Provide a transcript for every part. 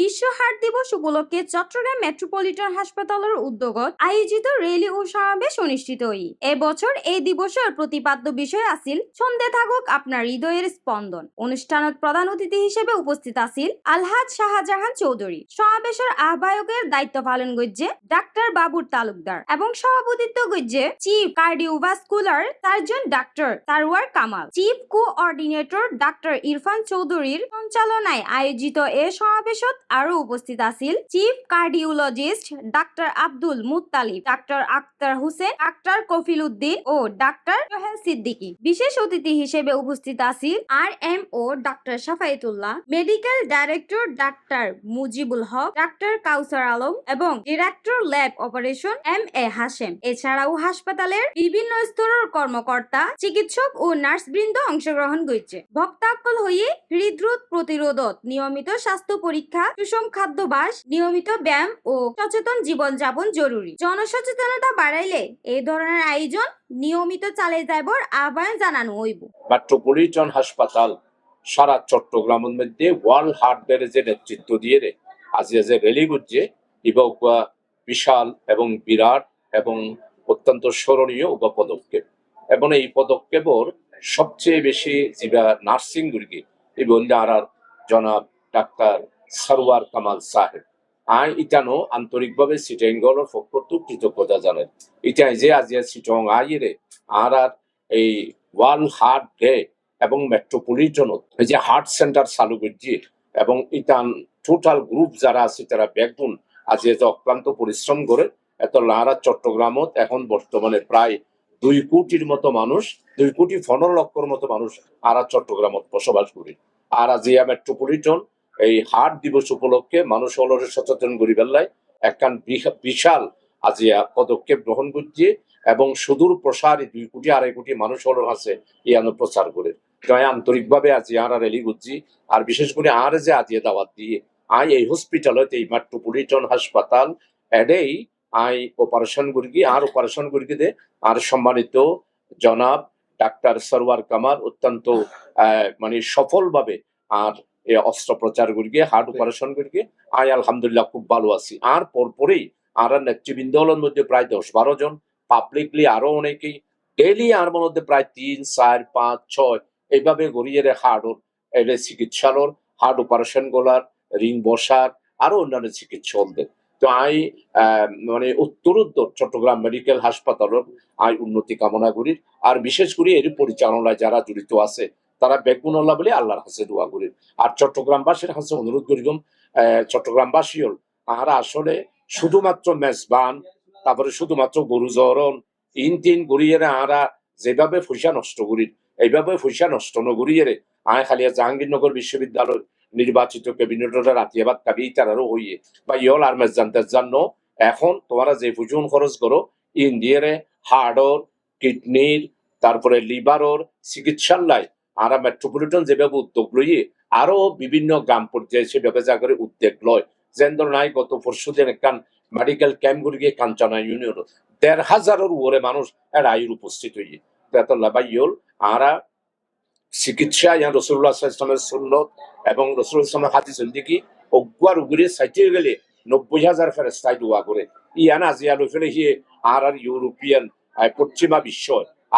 বিশ্ব হাট দিবস উপলক্ষে চট্টগ্রাম মেট্রোপলিটন হাসপাতালের উদ্যোগত আয়োজিত রেলি ও সমাবেশ অনুষ্ঠিত হই। এবছর এই দিবসের প্রতিপাদ্য বিষয় আছিল সন্ধে থাকুক আপনার হৃদয়ের স্পন্দন। অনুষ্ঠানত প্রধান অতিথি হিসেবে উপস্থিত আছিল আলহাজ শাহজাহান চৌধুরী। সমাবেশের আহ্বায়কের দায়িত্ব পালন করছে ডাক্তার বাবুর তালুকদার এবং সভাপতিত্ব করছে chief cardiovascular surgeon doctor Sarwar Kamal. Chief coordinator doctor Irfan চৌধুরীর সঞ্চালনায় আয়োজিত এ সমাবেশত আরও উপস্থিত আছিল chief cardiologist doctor Abdul Muttalib, doctor Akhtar Hossain, doctor Kafil Uddin ও ডাক্তার সোহেল সিদ্দিকী। বিশেষ অতিথি হিসেবে উপস্থিত আছিল R M O doctor Safayetullah medical director doctor Mujibul Haque, doctor Kawsar Alam এবং director lab operation M A Hashem. এছাড়াও হাসপাতালের বিভিন্ন স্তরের কর্মকর্তা, চিকিৎসক ও নার্সবৃন্দ অংশগ্রহণ করছে। ভক্তাকল হয়ে হৃদরোগ প্রতিরোধত নিয়মিত স্বাস্থ্য পরীক্ষা সুষম খাদ্যাভ্যাস নিয়মিত ব্যায়াম ও সচেতন জীবনযাপন জরুরি। জনসচেতনতা বাড়াইলে এই ধরনের আয়োজন নিয়মিত চালিয়ে যাবার আহ্বান জানানো হইব। মেট্রোপলিটন হাসপাতাল, সারা চট্টগ্রামের মধ্যে ওয়ার্ল্ড হার্টের যে নেতৃত্ব দিয়ে রে। আজ যে রেলি করছে এবং বিশাল এবং বিরাট এবং অত্যন্ত স্মরণীয় উপ পদক্ষেপ। এবং এই পদক্ষেপর সবচেয়ে বেশি যেটা নার্সিং গুরগি এবং আর জনাব ডাক্তার সরওয়ার কামাল সাহেব। আই ইটানো আন্তরিকভাবে সিটেঙ্গলের পক্ষ কৃতজ্ঞতা জানেন ইটাই যে আজ সিটং আইরে আর আর এই ওয়ার্ল্ড হার্ট ডে এবং মেট্রোপলিটন, এই যে হার্ট সেন্টার চালু করছি এবং ইটান টোটাল গ্রুপ যারা আছে তারা ব্যাকবোন আজ এত অক্লান্ত পরিশ্রম করে, এত লারা চট্টগ্রামত এখন বর্তমানে প্রায় দুই কোটির মতো মানুষ, দুই কোটি পনেরো লক্ষর মতো মানুষ আরা চট্টগ্রামত বসবাস করি। আর আজিয়া মেট্রোপলিটন এই হার্ট দিবস উপলক্ষে মানুষ অলরে সচেতন করি বেলায় একখান বিশা- বিশাল আজিয়া পদক্ষেপ গ্রহণ করছে এবং সুদূর প্রসারী দুই কোটি আড়াই কোটি মানুষ হল আছে ইয়ানো প্রচার করে। তাই আন্তরিকভাবে আজি আর রেলি করছি আর বিশেষ করে আর যে আজিয়া দাওয়াত দিয়ে আই এই হসপিটালত এই মেট্রোপলিটন হাসপাতাল এডেই আই অপারেশন করি আর অপারেশন করি দে আর সম্মানিত জনাব ডাক্তার সরওয়ার কামাল অত্যন্ত মানে সফলভাবে আর অস্ত্রোপচার করি হার্ট অপারেশন করি আই আলহামদুলিল্লাহ খুব ভালো আছি। আর পরপরেই আর নেতৃবৃন্দ হলের মধ্যে প্রায় দশ বারো জন পাবলিকলি আরও অনেকেই ডেইলি আর মধ্যে প্রায় তিন চার পাঁচ ছয় এইভাবে গড়িয়ে রে হার্টর এর চিকিৎসালয় হার্ট অপারেশন গোলার রিং বসার আরও অন্যান্য চিকিৎসকদের। তো আই মানে উত্তরোত্তর চট্টগ্রাম মেডিকেল হাসপাতালের আই উন্নতি কামনা করি। আর বিশেষ করে এর পরিচালনায় যারা জড়িত আছে তারা বেগুন আল্লাহ বলে আল্লাহর কাছে দোয়া করি আর চট্টগ্রামবাসীর কাছে অনুরোধ করিম চট্টগ্রামবাসী হল আর আসলে শুধুমাত্র মেজবান, তারপরে শুধুমাত্র গরু জরন ইন তিন গড়িয়ে আরা যেভাবে পয়সা নষ্ট করি এইভাবে পয়সা নষ্ট নগরিয়ে আয় খালিয়া জাহাঙ্গীরনগর বিশ্ববিদ্যালয় নির্বাচিত ক্যাবিনেটের রাতিয়াবাদ কাবি তারারও হইয়ে, বা ইয়ল আর মেজান্তের জন্য এখন তোমরা যে পুজুন খরচ করো, ইন্ডিয়ারে হার্টর কিডনির, তারপরে লিভারর চিকিৎসালয় আর মেট্রোপলিটন যেভাবে উদ্যোগ লইয়ে আরও বিভিন্ন গ্রাম পর্যায়ে সেভাবে করে উদ্যোগ লয়। যেন ধর নাই গত পরশু দিন একখান মেডিকেল ক্যাম্প গুলি গিয়ে কাঞ্চনা ইউনিয়ন দেড় হাজারের উপরে মানুষ এর আয়ুর উপস্থিত হইয়ে। ইয়ল, আরা চিকিৎসা ইয়া রসুল্লাহ ইসলামের সুন্নত এবং রসুল ইসলামের হাতি চলদিকি অগুয়ার উগুরে সাইটে গেলে নব্বই হাজার ফেরেস্তাই দোয়া করে। ইয়ান আজিয়া লই ফেলে আর আর ইউরোপিয়ান পশ্চিমা বিশ্ব,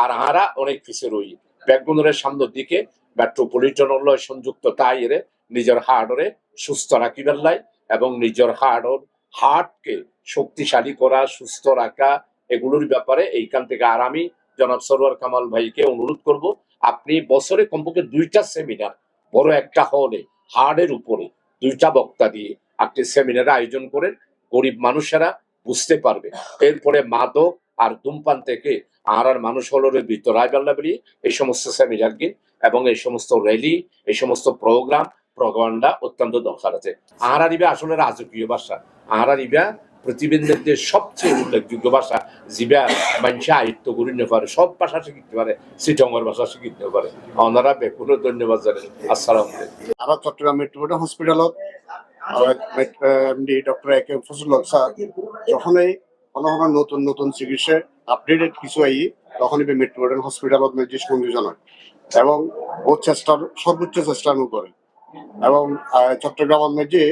আর হারা অনেক পিছে রই ব্যাকগুনের সামনের দিকে মেট্রোপলিটন সংযুক্ত তাইরে নিজের হার্টরে সুস্থ রাখি বেল্লাই এবং নিজের হার্টর হার্টকে শক্তিশালী করা, সুস্থ রাখা, এগুলোর ব্যাপারে এইখান থেকে আর আমি জনাব সরোয়ার কামাল ভাইকে অনুরোধ করব, আপনি বছরে কমপক্ষে দুইটা সেমিনার বড় একটা হলে হার্টের উপরে দুইটা বক্তা দিয়ে একটি সেমিনার আয়োজন করেন, গরিব মানুষেরা বুঝতে পারবে। এরপরে মাদক আর ধূমপান থেকে আর আর মানুষ হলোর ভিতর রায়বাল্লা বেরিয়ে এই সমস্ত সেমিনার কিন এবং এই সমস্ত র্যালি এই সমস্ত প্রোগ্রাম প্রগান্ডা অত্যন্ত দরকার আছে। আর আরিবা আসলে রাজকীয় ভাষা। আর আরিবা প্রতিবেদনের সবচেয়ে উল্লেখযোগ্য ভাষা জিবা মানুষে আয়ত্ত করে নিতে পারে, সব ভাষা শিখতে পারে সিটঙ্গর ভাষা শিখতে পারে। ওনারা বেকুনো ধন্যবাদ জানেন আসসালাম আমরা Chittagong metropolitan হসপিটালত MD doctor A K Fazlul Haque sir, যখনই কোনো কোনো নতুন নতুন চিকিৎসা আপডেটেড কিছু আই তখনই মেট্রোপলিটন হসপিটালত যে হয়। এবং ও চেষ্টার সর্বোচ্চ চেষ্টা নু করে এবং মধ্যে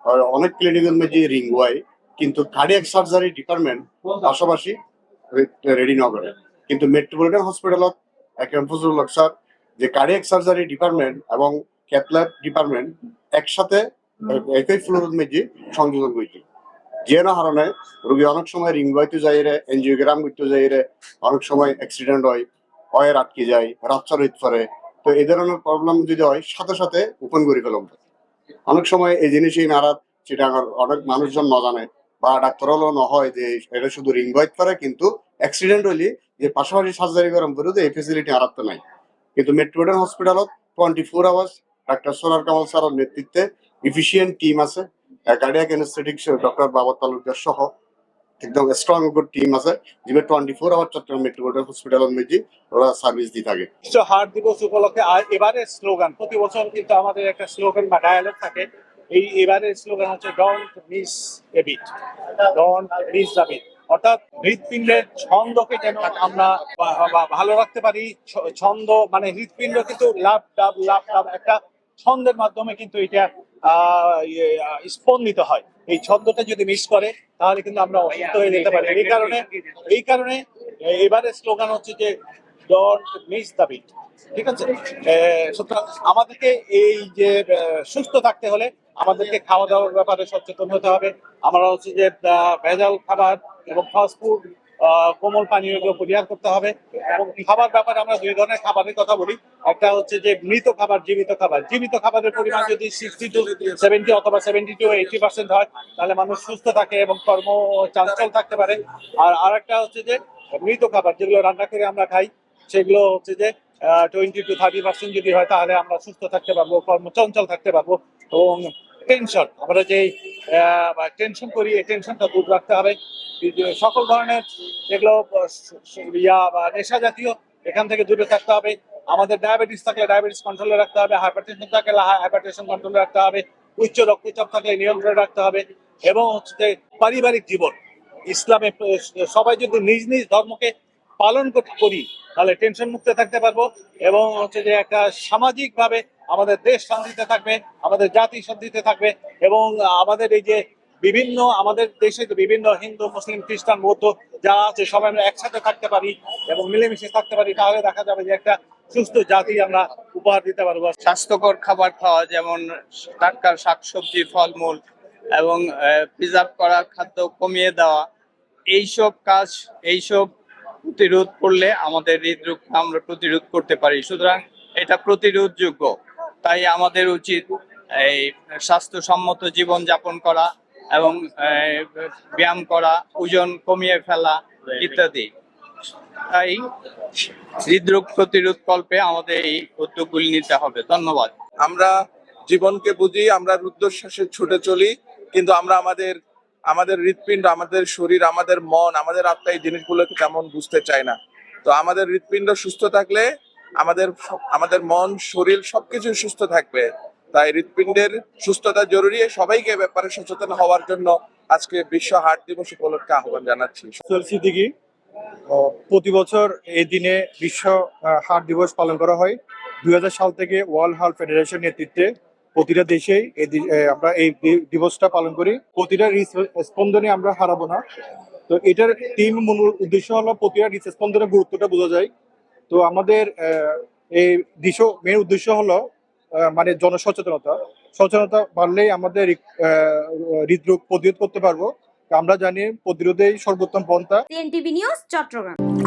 আহ, অনেক ক্লিনিকের মধ্যে রিং হয় কিন্তু কার্ডিয়াক সার্জারি ডিপার্টমেন্ট পাশাপাশি রেডি ন করে। কিন্তু মেট্রোপলিটন হসপিটালত একে ফজলুল স্যার যে কার্ডিয়াক সার্জারি ডিপার্টমেন্ট এবং ক্যাথল্যাব ডিপার্টমেন্ট একসাথে একই ফ্লোরের মধ্যে সংযোজন করছে যে না কারণে রোগী অনেক সময় রিং বইতে যাই রে এনজিওগ্রাম করতে যাই রে অনেক সময় অ্যাক্সিডেন্ট হয়, অয়ের আটকে যায় রাপচার হইতে পারে। তো এই ধরনের প্রবলেম যদি হয়, সাথে সাথে ওপেন করে ফেলাম অনেক সময় এই জিনিসই নারাজ, সেটা অনেক মানুষজন ন জানে বা ডাক্তার হলো ন হয় যে এটা শুধু রিং বইতে পারে, কিন্তু অ্যাক্সিডেন্ট হইলে যে পাশাপাশি সার্জারি করার বিরুদ্ধে এই ফেসিলিটি আর তো নাই। কিন্তু মেট্রোপলিটন হসপিটালত twenty four hours doctor Sonar Kamal স্যারের নেতৃত্বে ইফিসিয়েন্ট টিম আছে। Cardiac anaesthetics doctor Baba Talukdar সহ একদম স্ট্রং গুড টিম আছে যেগুলো twenty four hour Chittagong metropolitan হসপিটালের মধ্যে ওরা সার্ভিস দিয়ে থাকে। হার্ট দিবস উপলক্ষে, আর এবারের স্লোগান প্রতি বছর কিন্তু আমাদের একটা স্লোগান বা ডায়ালগ থাকে, এই এবারের স্লোগান হচ্ছে don't miss a beat don't miss the beat অর্থাৎ হৃৎপিণ্ডের ছন্দকে যেন আমরা ভালো রাখতে পারি ছন্দ মানে হৃৎপিণ্ড কিন্তু লাভ ডাব লাভ ডাব একটা ছন্দের মাধ্যমে কিন্তু এটা ইয়ে, স্পন্দিত হয়। এই ছন্দটা যদি মিস করে তাহলে কিন্তু আমরা অসুস্থ হয়ে যেতে পারি। এই কারণে এই কারণে এবারে স্লোগান হচ্ছে যে ডোন্ট মিস দ্য বিট ঠিক আছে? সুতরাং আমাদেরকে এই যে সুস্থ থাকতে হলে আমাদেরকে খাওয়া দাওয়ার ব্যাপারে সচেতন হতে হবে। আমরা হচ্ছে যে ভেজাল খাবার এবং ফাস্টফুড কোমল পানীয় এগুলো পরিহার করতে হবে। এবং খাবার ব্যাপারে আমরা দুই ধরনের খাবারের কথা বলি। একটা হচ্ছে যে মৃত খাবার, জীবিত খাবার। জীবিত খাবারের পরিমাণ যদি সিক্সটি টু সেভেন্টি অথবা সেভেন্টি টু এইটি পার্সেন্ট হয়, তাহলে মানুষ সুস্থ থাকে এবং কর্ম চাঞ্চল থাকতে পারে। আর আরেকটা হচ্ছে যে মৃত খাবার, যেগুলো রান্না করে আমরা খাই, সেগুলো হচ্ছে যে টোয়েন্টি টু থার্টি পার্সেন্ট যদি হয়, তাহলে আমরা সুস্থ থাকতে পারব, কর্মচঞ্চল থাকতে পারব এবং টেনশন, আমরা যে টেনশন করি, এই টেনশনটা দূর রাখতে হবে। সকল ধরনের যেগুলো ইয়া বা নেশা জাতীয়, এখান থেকে দূরে থাকতে হবে। আমাদের ডায়াবেটিস থাকলে ডায়াবেটিস কন্ট্রোলে রাখতে হবে হাইপারটেনশন থাকলে হাইপারটেনশন কন্ট্রোলে রাখতে হবে, উচ্চ রক্তচাপ থাকলে নিয়ন্ত্রণে রাখতে হবে এবং হচ্ছে পারিবারিক জীবন, ইসলামে সবাই যদি নিজ নিজ ধর্মকে পালন কর- তাহলে টেনশন মুক্ত থাকতে পারব এবং হচ্ছে যে একটা সামাজিক ভাবে আমাদের দেশ শান্তিতে থাকবে, আমাদের জাতি শান্তিতে থাকবে এবং আমাদের এই যে বিভিন্ন আমাদের দেশে বিভিন্ন হিন্দু, মুসলিম, খ্রিস্টান, বৌদ্ধ যারা আছে, সবাই আমরা একসাথে থাকতে পারি এবং মিলেমিশে থাকতে পারি, তাহলে দেখা যাবে যে একটা সুস্থ জাতি আমরা উপহার দিতে পারব। স্বাস্থ্যকর খাবার খাওয়া, যেমন টাটকা শাকসবজি, ফলমূল এবং প্রিজার্ভ করা খাদ্য কমিয়ে দেওয়া, এইসব কাজ, এইসব প্রতিরোধ করলে আমাদের হৃদরোগ আমরা প্রতিরোধ করতে পারি। সুতরাং এটা প্রতিরোধযোগ্য। তাই আমাদের উচিত এই স্বাস্থ্যসম্মত জীবন যাপন করা এবং ব্যায়াম করা, ওজন কমিয়ে ফেলা ইত্যাদি। তাই হৃদরোগ প্রতিরোধ কল্পে আমাদের এই উদ্যোগগুলি নিতে হবে। ধন্যবাদ। আমরা জীবনকে বুঝি, আমরা রুদ্ধশ্বাসে ছুটে চলি, কিন্তু আমরা আমাদের আমাদের হৃৎপিণ্ড, আমাদের শরীর, আমাদের মন, আমাদের আত্মা এই জিনিসগুলোকে তেমন বুঝতে চায় না। তো আমাদের হৃৎপিণ্ড সুস্থ থাকলে আমাদের আমাদের মন, শরীর সবকিছু সুস্থ থাকবে। তাই হৃৎপিণ্ডের সুস্থতা জরুরি। সবাইকে ব্যাপারে সচেতন হওয়ার জন্য আজকে বিশ্ব হার্ট দিবস উপলক্ষে আহ্বান জানাচ্ছি। প্রতি বছর এই দিনে বিশ্ব হার্ট দিবস পালন করা হয়। দুই হাজার সাল থেকে ওয়ার্ল্ড হার্ট ফেডারেশন নেতৃত্বে প্রতিটা দেশেই এই দি- আহ, আমরা এই দিবসটা পালন করি। প্রতিটা স্পন্দনে আমরা হারাবো না। তো এটার তিন মূল উদ্দেশ্য হলো প্রতিটা স্পন্দনের গুরুত্বটা বোঝা যায়। তো আমাদের এই দিশ মেন উদ্দেশ্য হলো মানে জনসচেতনতা। সচেতনতা বাড়লেই আমাদের হৃদরোগ প্রতিরোধ করতে পারব। আমরা জানি প্রতিরোধেই সর্বোত্তম পন্থা। নিউজ চট্টগ্রাম।